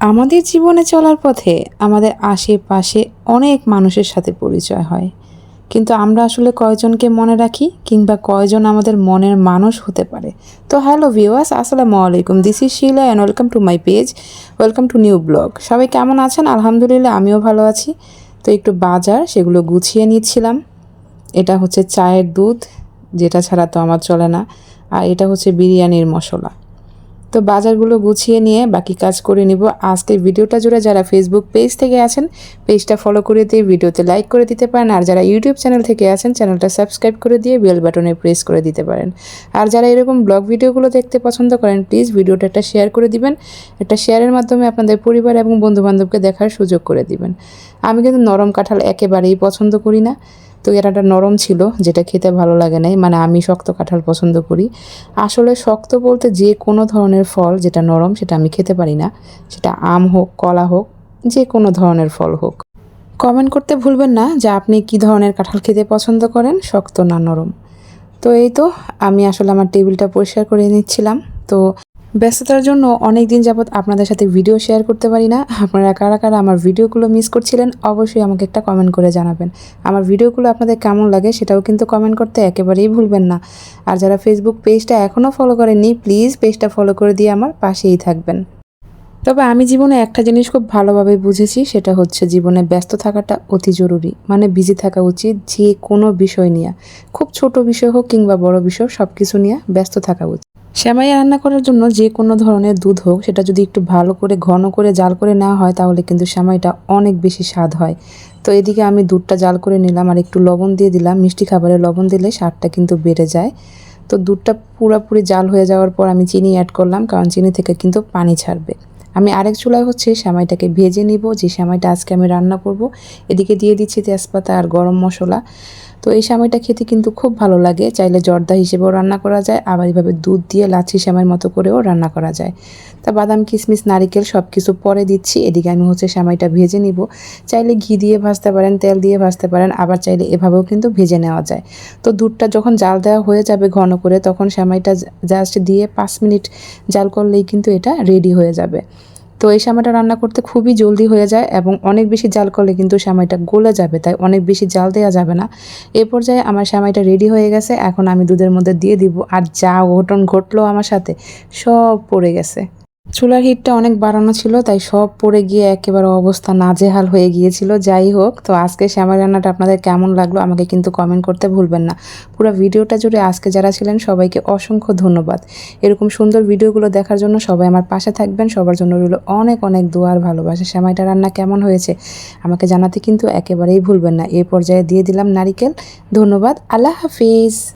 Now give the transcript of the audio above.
আমাদের জীবনে চলার পথে আমাদের আশেপাশে অনেক মানুষের সাথে পরিচয় হয়। কিন্তু আমরা আসলে কয়জনকে মনে রাখি কিংবা কয়জন আমাদের মনের মানুষ হতে পারে? তো হ্যালো ভিওয়াস আসসালামু আলাইকুম। This is Sheela and welcome to my page welcome to new blog সবাই কেমন আছেন? আলহামদুলিল্লাহ, আমিও ভালো আছি। তো একটু বাজার, সেগুলো গুছিয়ে নিচ্ছিলাম। এটা হচ্ছে চায়ের দুধ, যেটা ছাড়া তো আমার চলে না। আর এটা হচ্ছে বিরিয়ানির মশলা। তো বাজারগুলো গুছিয়ে নিয়ে বাকি কাজ করে নিব। আজকে ভিডিওটা জুড়ে যারা ফেসবুক পেজ থেকে আছেন পেজটা ফলো করে দিয়ে ভিডিওতে লাইক করে দিতে পারেন। আর যারা ইউটিউব চ্যানেল থেকে আছেন চ্যানেলটা সাবস্ক্রাইব করে দিয়ে বেল বাটনে প্রেস করে দিতে পারেন। আর যারা এরকম ব্লগ ভিডিওগুলো দেখতে পছন্দ করেন প্লিজ ভিডিওটা একটা শেয়ার করে দিবেন। একটা শেয়ারের মাধ্যমে আপনাদের পরিবার এবং বন্ধুবান্ধবকে দেখার সুযোগ করে দিবেন। আমি কিন্তু নরম কাঁঠাল একেবারেই পছন্দ করি না। তো এরাটা নরম ছিল, যেটা খেতে ভালো লাগে নাই। মানে আমি শক্ত কাঁঠাল পছন্দ করি। আসলে শক্ত বলতে যে কোনো ধরনের ফল যেটা নরম, সেটা আমি খেতে পারি না। সেটা আম হোক, কলা হোক, যে কোনো ধরনের ফল হোক। কমেন্ট করতে ভুলবেন না যে আপনি কি ধরনের কাঁঠাল খেতে পছন্দ করেন, শক্ত না নরম। তো এই তো, আমি আসলে আমার টেবিলটা পরিষ্কার করে নিচ্ছিলাম। তো ব্যস্ততার জন্য অনেক দিন যাবৎ আপনাদের সাথে ভিডিও শেয়ার করতে পারি না। আপনারা কারা কারা আমার ভিডিওগুলো মিস করছিলেন, অবশ্যই আমাকে একটা কমেন্ট করে জানাবেন। আমার ভিডিওগুলো আপনাদের কেমন লাগে সেটাও কিন্তু কমেন্ট করতে একেবারেই ভুলবেন না। আর যারা ফেসবুক পেজটা এখনও ফলো করেননি প্লিজ পেজটা ফলো করে দিয়ে আমার পাশেই থাকবেন। তবে আমি জীবনে একটা জিনিস খুব ভালোভাবে বুঝেছি, সেটা হচ্ছে জীবনে ব্যস্ত থাকাটা অতি জরুরি। মানে বিজি থাকা উচিত যে কোনো বিষয় নিয়ে। খুব ছোট বিষয় হোক কিংবা বড় বিষয় সব কিছু নিয়ে ব্যস্ত থাকা উচিত। সেমাই রান্না করার জন্য যে কোনো ধরনের দুধ হোক, সেটা যদি একটু ভালো করে, ঘন করে জাল করে নেওয়া হয়, তাহলে কিন্তু সেমাইটা অনেক বেশি স্বাদ হয়। তো এদিকে আমি দুধটা জাল করে নিলাম আর একটু লবণ দিয়ে দিলাম। মিষ্টি খাবারে লবণ দিলে স্বাদটা কিন্তু বেড়ে যায়। তো দুধটা পুরোপুরি জাল হয়ে যাওয়ার পর আমি চিনি অ্যাড করলাম, কারণ চিনি থেকে কিন্তু পানি ছাড়বে। আমি আরেক চুলায় হচ্ছে সেমাইটাকে ভেজে নিব। যে সেমাইটা আজকে আমি রান্না করব, এদিকে দিয়ে দিচ্ছি তেজপাতা আর গরম মশলা। তো এই সেমাইটা খেতে কিন্তু খুব ভালো লাগে, চাইলে জর্দা হিসেবেও রান্না করা যায়, আবার এইভাবে দুধ দিয়ে লাচ্ছি সেমাইয়ের মতো করেও রান্না করা যায়। তা বাদাম, কিশমিশ, নারিকেল সব কিছু পরে দিচ্ছি, এদিকে আমি হচ্ছে সেমাইটা ভেজে নিব। চাইলে ঘি দিয়ে ভাজতে পারেন, তেল দিয়ে ভাজতে পারেন, আবার চাইলে এভাবেও কিন্তু ভেজে নেওয়া যায়। তো দুধটা যখন জাল দেওয়া হয়ে যাবে ঘন করে, তখন সেমাইটা জাস্ট দিয়ে পাঁচ মিনিট জাল করলেই কিন্তু এটা রেডি হয়ে যাবে। তো এই সামাইটা রান্না করতে খুবই জলদি হয়ে যায় এবং অনেক বেশি জাল করলে কিন্তু সামাইটা গলে যাবে, তাই অনেক বেশি জাল দেওয়া যাবে না। এ পর্যায়ে আমার সামাইটা রেডি হয়ে গেছে, এখন আমি দুধের মধ্যে দিয়ে দিব। আর যা ঘটন ঘটলো আমার সাথে, সব পড়ে গেছে। চুলার হিটটা অনেক বাড়ানো ছিল, তাই সব পড়ে গিয়ে একেবারে অবস্থা নাজেহাল হয়ে গিয়েছিল। যাই হোক, তো আজকে শ্যামাই রান্নাটা আপনাদের কেমন লাগল আমাকে কিন্তু কমেন্ট করতে ভুলবেন না। পুরো ভিডিওটা জুড়ে আজকে যারা ছিলেন, সবাইকে অসংখ্য ধন্যবাদ। এরকম সুন্দর ভিডিওগুলো দেখার জন্য সবাই আমার পাশে থাকবেন। সবার জন্য রইল অনেক অনেক দোয়ার ভালোবাসা। শ্যামাইটা রান্না কেমন হয়েছে? আমাকে জানাতে কিন্তু একেবারেই ভুলবেন না। এ পর্যায়ে দিয়ে দিলাম নারিকেল। ধন্যবাদ। আল্লাহ হাফিজ।